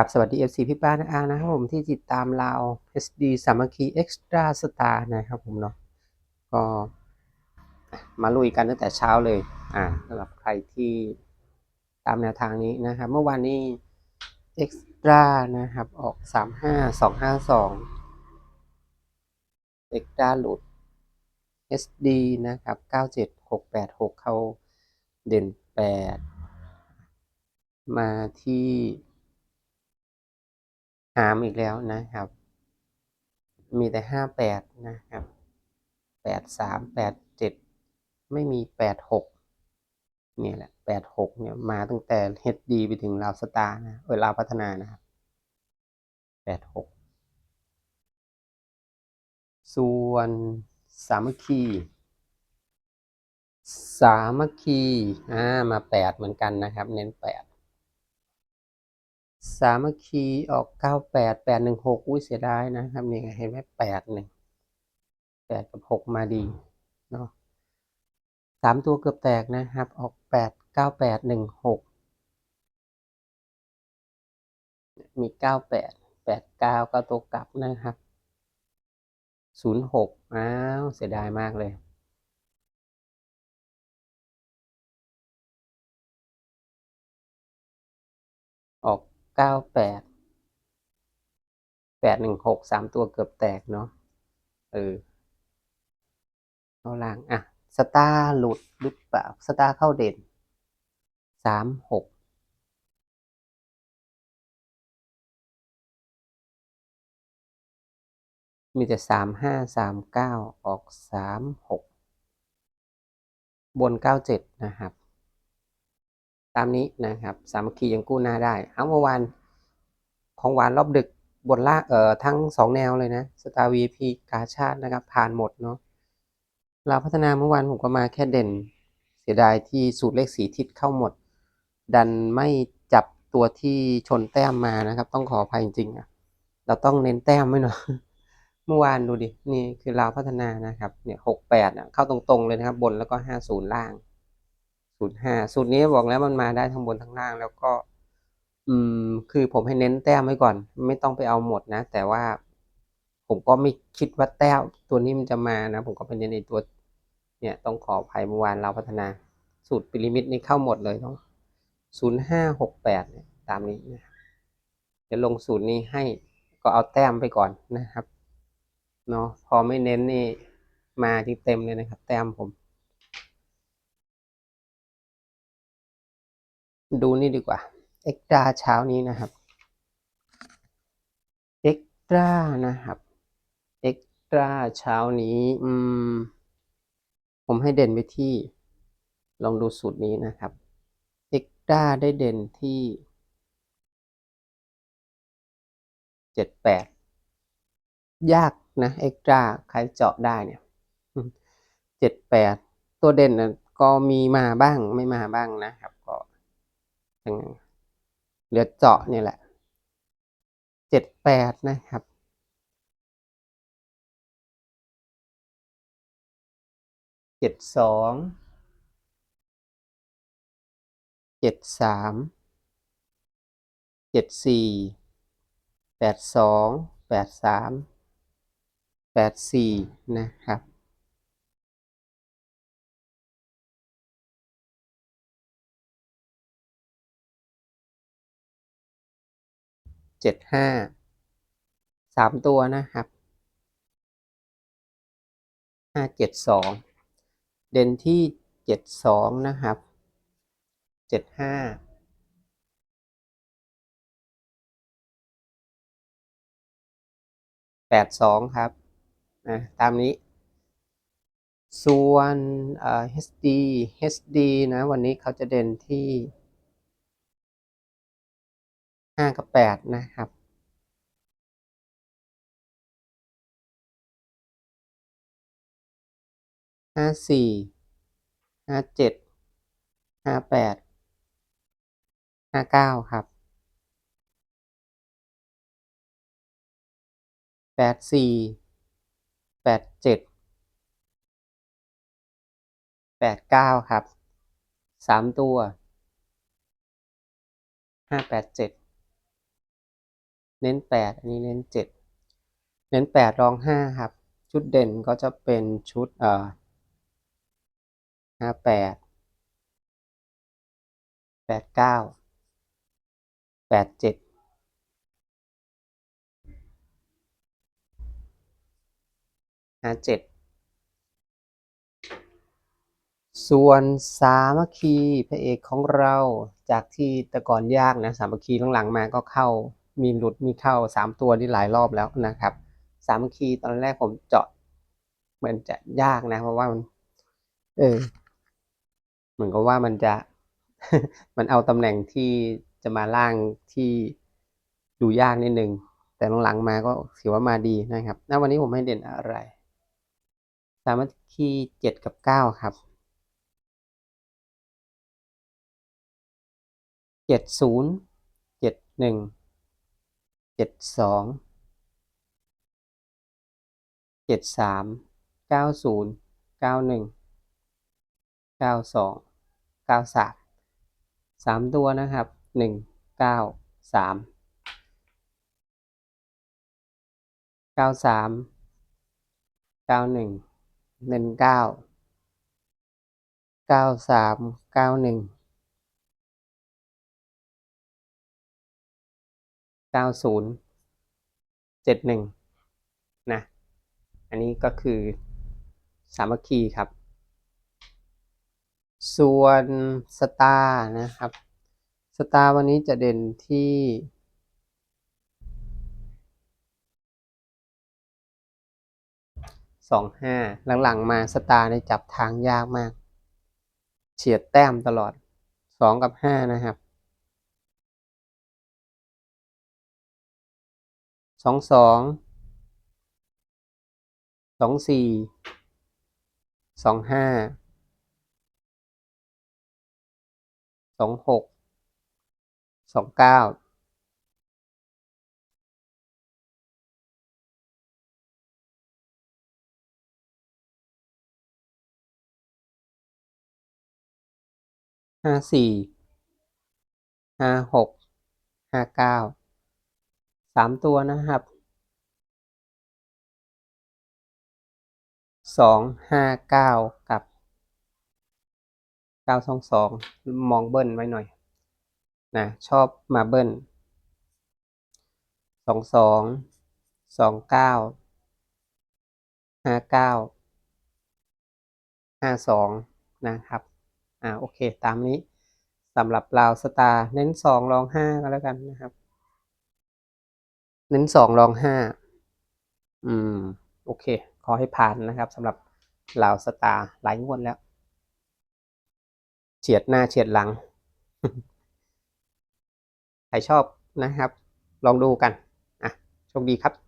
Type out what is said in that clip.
กับสวัสดี FC พี่ป้านะอานะครับผมที่ติดตามเรา SD สามัคคี Extra Star นะครับผมเนาะก็มาลุยกันตั้งแต่เช้าเลยอ่าสำหรับใครที่ตามแนวทางนี้นะครับ เมื่อวานนี้ Extra นะครับ ออก 35252 Extra หลุด SD นะครับ 97686 เข้าเด่น 8 มาที่ หามอีกแล้วนะครับ มีแต่58นะครับ83 87ไม่มี86เนี่ยแหละ86เนี่ยมาตั้งแต่ HD ไปถึงลาวสตาร์นะเออลาวพัฒนานะครับ86ส่วนสามัคคีสามัคคีอ่ามา8เหมือนกันนะครับ เน้น8 สามัคคีออกเก้าแปดแปดหนึ่งหกอุ้ยเสียดายนะครับนี่เห็นไหมแปดหนึ่งแปดกับหกมาดีเนาะสามตัวเกือบแตกนะครับ ออกแปดเก้าแปดหนึ่งหกมีเก้าแปดแปดเก้าก็ตัวกลับนะครับศูนย์หกอ้าวเสียดายมากเลย เก้าแปดแปดหนึ่งหกสามตัวเกือบแตกเนาะเออเอาล่างอะสตาร์หลุดหรือเปล่าสตาร์เข้าเด่นสามหกมีแต่สามห้าสามเก้าออกสามหกบนเก้าเจ็ดนะครับ ตามนี้นะครับ สามัคคียังกู้หน้าได้ เอาเมื่อวานของหวานรอบดึกบนล่างเอ่อทั้งสองแนวเลยนะสตาร์ VIP กาชาตินะครับ ผ่านหมดเนาะเราพัฒนาเมื่อวานผมก็มาแค่เด่น เสียดายที่สูตรเลขสีทิศเข้าหมด ดันไม่จับตัวที่ชนแต้มมานะครับ ต้องขออภัยจริงๆอะเราต้องเน้นแต้มไว้หน่อเมื่อวานดูดิ นี่คือเราพัฒนานะครับ เนี่ยหกแปดเข้าตรงๆเลยนะครับ บนแล้วก็ห้าศูนย์ล่าง ศูนย์ห้าสูตรนี้บอกแล้วมันมาได้ทั้งบนทั้งล่างแล้วก็ อืม คือผมให้เน้นแต้มไว้ก่อน ไม่ต้องไปเอาหมดนะ แต่ว่า ผมก็ไม่คิดว่าแต้มตัวนี้มันจะมานะ ผมก็ไปเน้นในตัว เนี่ยต้องขออภัยเมื่อวานเราพัฒนา สูตรปิริมิดนี่เข้าหมดเลยเนาะศูนย์ห้าหกแปดเนี่ยตามนี้นะเดี๋ยวลงสูตรนี้ให้ก็เอาแต้มไปก่อนนะครับเนาะพอไม่เน้นนี่มาที่เต็มเลยนะครับ แต้มผม ดูนี่ดีกว่า เอ็กตราเช้านี้นะครับ เอ็กตรานะครับ เอ็กตราเช้านี้ อืม ผมให้เด่นไปที่ ลองดูสูตรนี้นะครับ เอ็กตราได้เด่นที่เจ็ดแปดยากนะเอ็กตราใครเจาะได้เนี่ยเจ็ดแปดตัวเด่นนะก็มีมาบ้างไม่มาบ้างนะครับ เหลือเจาะนี่แหละ เจ็ดแปดนะครับ เจ็ดสอง เจ็ดสาม เจ็ดสี่ แปดสอง แปดสาม แปดสี่นะครับ เจ็ดห้าสามตัวนะครับห้าเจ็ดสองเด่นที่เจ็ดสองนะครับเจ็ดห้าแปดสองครับอะตามนี้ ส่วนเอ่อ HD HD นะ วันนี้เขาจะเด่นที่ ห้ากับแปดนะครับ ห้าสี่ ห้าเจ็ด ห้าแปด ห้าเก้าครับ แปดสี่ แปดเจ็ด แปดเก้าครับ สามตัวห้าแปดเจ็ด เน้นแปดอันนี้เน้นเจ็ดเน้นแปดรองห้าครับ ชุดเด่นก็จะเป็นชุดเอ่อห้าแปดแปดเก้าแปดเจ็ดห้าเจ็ดส่วนสามัคคีพระเอกของเราจากที่แต่ก่อนยากนะสามัคคีหลังๆมาก็เข้า มีหลุดมีเข้าสามตัวนี่หลายรอบแล้วนะครับสามัคคีตอนแรกผมเจาะเหมือนจะยากนะ เพราะว่ามัน เออเหมือนกับว่ามันจะ มันเอาตำแหน่งที่จะมาล่างที่ดูยากนิดนึง แต่หลังๆมาก็ถือว่ามาดีนะครับณวันนี้ผมให้เด่นอะไร สามัคคีเจ็ดกับเก้าครับเจ็ดศูนย์เจ็ดหนึ่ง เจ็ดสองเจ็ดสามเก้าศูนย์เก้าหนึ่งเก้าสองเก้าสามสามตัวนะครับหนึ่งเก้าสามเก้าสามเก้าหนึ่งหนึ่งเก้าเก้าสามเก้าหนึ่ง เก้าศูนย์เจ็ดหนึ่งนะ อันนี้ก็คือสามัคคีครับ ส่วนสตาร์นะครับ สตาร์วันนี้จะเด่นที่สองห้าหลังๆ มาสตาร์ในจับทางยากมาก เฉียดแต้มตลอดสองกับห้านะครับ สองสองสองสี่สองห้าสองหกสองเก้าห้าสี่ห้าหกห้าเก้าามตัวนะครับสองห้าเก้ากับเก้าสองสองมองเบิ้ลไว้หน่อยนะชอบมาเบิ้ลสองสองสองเก้าห้าเก้าห้าสองนะครับอ่าโอเคตามนี้สำหรับราวสตาร์เน้นสองรองห้าก็แล้วกันนะครับ เน้นสองรองห้าอืม โอเค ขอให้ผ่านนะครับสำหรับเหล่าสตาร์หลายงวดแล้ว เฉียดหน้าเฉียดหลัง ใครชอบนะครับ ลองดูกัน อะ โชคดีครับ